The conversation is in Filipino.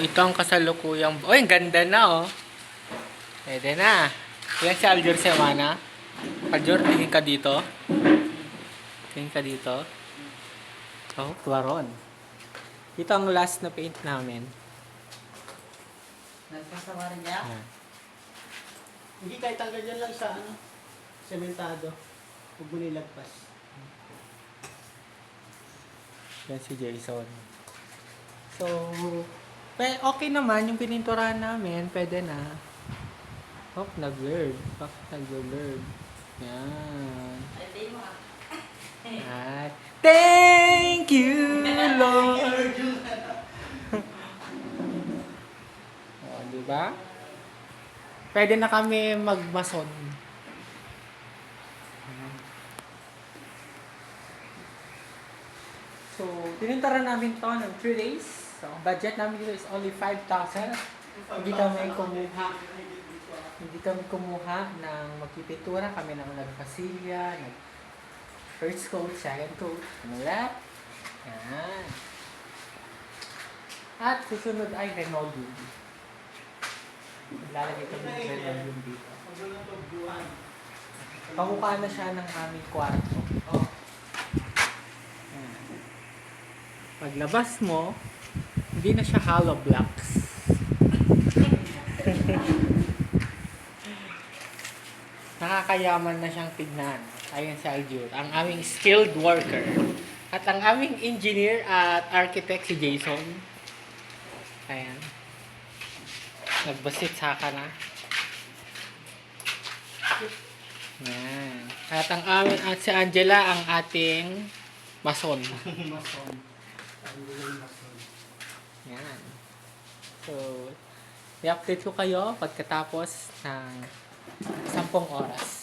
ito ang kasalukuyang... Oh, ang ganda na, oh. Pwede na. Yan si Aljur Semana. Aljur, tingin ka dito. Tingin ka dito. Oh, Tuaron. Ito ang last na paint namin. Nagpasawa rin niya? Ayan. Hindi kahit tanggal yan lang sa ano, sementado. Huwag mo nilagpas. Yan si Jason. So, pe, okay naman yung pininturahan namin. Pwede na. Oh, nag-blurred. Bakit nag-blurred? Yan. At, thank you, Lord. oh, di ba? Pwede na kami magmason. So, tinintara namin to ng 3 days. So, budget namin dito is only 5,000. Hindi kami kumuha. Hindi kami kumuha ng magpipintura. Kami nang nagpasilya, nag first coat, second coat, mulat. Yan. At susunod ay Renaudum. Lalagay kami ng lang pagbuhan. Pamukha na siya ng aming kwarto. Oh. Paglabas mo, hindi na siya hollow blocks. Nakakayaman na siyang tignan. Ayan si Aljur, ang aming skilled worker. At ang aming engineer at architect si Jason. Ayan. Nagbasit saka na. Yan. At ang amin at si Angela ang ating mason. Mason. Ang yung mason. Yan. So, i-update ko kayo pagkatapos ng 10 oras.